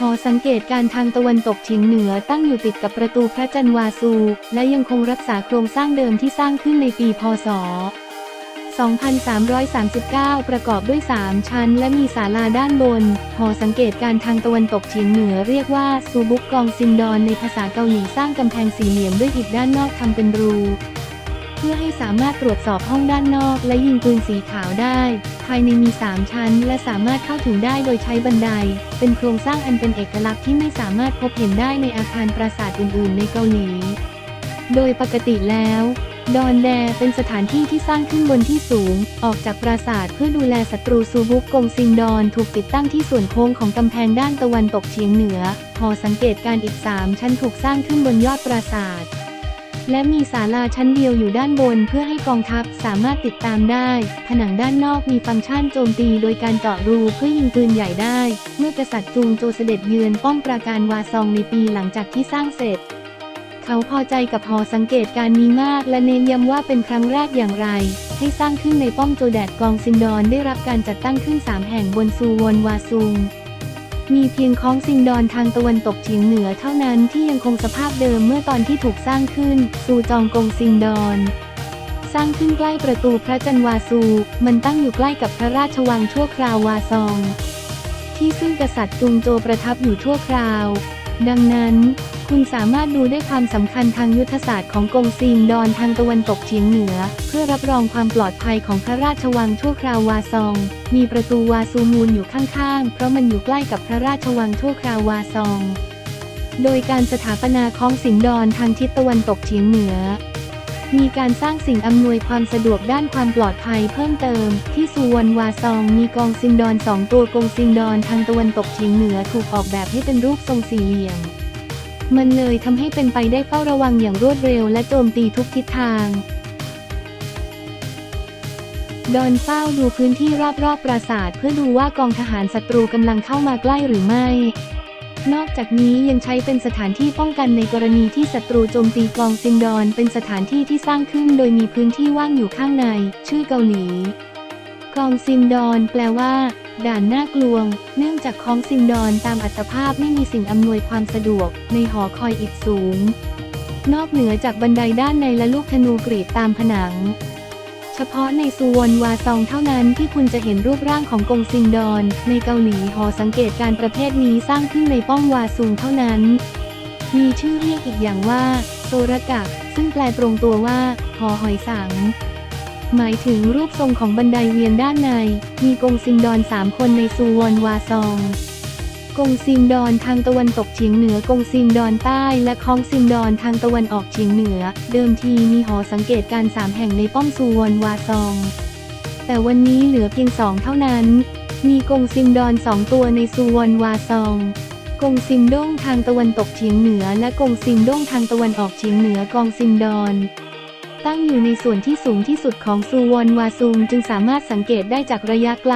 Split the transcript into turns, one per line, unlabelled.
หอสังเกตการทางตะวันตกเฉียงเหนือตั้งอยู่ติดกับประตูพระจันทร์วาซู และยังคงรักษาโครงสร้างเดิมที่สร้างขึ้นในปีพศ 2339 ประกอบด้วย 3 ชั้น และมีศาลาด้านบน หอสังเกตการทางตะวันตกเฉียงเหนือเรียกว่าซูบุกกองซินดอนในภาษาเกาหลีสร้างกำแพงสี่เหลี่ยมด้วยอิฐด้านนอกทำเป็นรู พื่อให้สามารถตรวจสอบห้องด้านนอก และยิงปืนสีขาวได้ ภายในมี 3 ชั้น และสามารถเข้าถึงได้โดยใช้บันได เป็นโครงสร้างอันเป็นเอกลักษณ์ที่ไม่สามารถพบเห็นได้ในอาคารปราสาทอื่น ๆ ในเกาหลี โดยปกติแล้วดอนแดเป็นสถานที่ที่สร้างขึ้นบนที่สูง ออกจากปราสาทเพื่อดูแลศัตรูซูบุกกงซิงดอนถูกติดตั้งที่ส่วนโค้งของกำแพงด้านตะวันตกเฉียงเหนือ หอสังเกตการณ์อีก 3 ชั้นถูกสร้างขึ้นบนยอดปราสาท และมีศาลาชั้นเดียวอยู่ด้านบนเพื่อให้กองทัพสามารถติดตามได้ ผนังด้านนอกมีฟังก์ชันโจมตีโดยการเจาะรูเพื่อยิงปืนใหญ่ได้ เมื่อกษัตริย์จุงโจเสด็จเยือนป้อมปราการวาซองในปีหลังจากที่สร้างเสร็จ เขาพอใจกับหอสังเกตการณ์นี้มากและเน้นย้ำว่าเป็นครั้งแรกอย่างไร ให้สร้างขึ้นในป้อมโจแดดกองซินดอนได้รับการจัดตั้งขึ้น3แห่งบนซูวอนวาซุง มีเพียงคองซิงดอนทางตะวันตกเฉียงเหนือเท่านั้นที่ยังคงสภาพเดิมเมื่อตอนที่ถูกสร้างขึ้น ซูจองกงซิงดอนสร้างขึ้นใกล้ประตูพระจันวาซู มันตั้งอยู่ใกล้กับพระราชวังชั่วคราววาซอง ที่ซึ่งกษัตริย์จุงโจประทับอยู่ชั่วคราว ดังนั้น คุณสามารถดูได้ความสำคัญทางยุทธศาสตร์ของกงซิงดอนทางตะวันตกเฉียงเหนือ เพื่อรับรองความปลอดภัยของพระราชวังชั่วคราววาซอง มีประตูวาซูมูลอยู่ข้างๆ เพราะมันอยู่ใกล้กับพระราชวังชั่วคราววาซอง โดยการสถาปนาของสิงดอนทางทิศตะวันตกเฉียงเหนือ มีการสร้างสิ่งอำนวยความสะดวกด้านความปลอดภัยเพิ่มเติม ที่สุวรรณวาซองมีกองซินดอนสองตัวกองซินดอนทางตะวันตกเฉียงเหนือถูกออกแบบให้เป็นรูปทรงสี่เหลี่ยม มันเลยทำให้เป็นไปได้เฝ้าระวังอย่างรวดเร็วและโจมตีทุกทิศทาง ดอนเฝ้าดูพื้นที่รอบๆปราสาทเพื่อดูว่ากองทหารศัตรูกำลังเข้ามาใกล้หรือไม่ นอกจากนี้ยังใช้เป็นสถานที่ป้องกันในกรณีที่ศัตรูโจมตีกองซินดอนเป็นสถานที่ที่สร้างขึ้นโดยมีพื้นที่ว่างอยู่ข้างใน ชื่อเกาหลี กองซินดอนแปลว่า ด่านหน่ากลวง เนื่องจากคองซินดอนตามอัตภาพไม่มีสิ่งอำนวยความสะดวก ในหอคอยอิฐสูง นอกเหนือจากบันไดด้านในและลูกธนูกรีดตามผนัง เฉพาะในซูวอนวาซองเท่านั้นที่คุณจะเห็นรูปร่างของกงซิงดอน ในเกาหลีหอสังเกตการประเภทนี้สร้างขึ้นในป้อมวาซุงเท่านั้น มีชื่อเรียกอีกอย่างว่าโซระกักซึ่งแปลตรงตัวว่าหอหอยสัง หมายถึงรูปทรงของบันไดเวียนด้านใน มีกงซิงดอนสามคนในซูวอนวาซองกงซิงดอนทางตะวันตกเฉียงเหนือกงซิงดอนใต้และคองซิงดอนทางตะวันออกเฉียงเหนือ เดิมทีมีหอสังเกตการสามแห่งในป้อมซูวอนวาซอง แต่วันนี้เหลือเพียงสองเท่านั้น มีกงซิงดอนสองตัวในซูวอนวาซองกงซิงด้งทางตะวันตกเฉียงเหนือ และกงซิงด้งทางตะวันออกเฉียงเหนือกองซิงดอน ตั้งอยู่ในส่วนที่สูงที่สุดของซูวอนวาซุงจึงสามารถสังเกตได้จากระยะไกล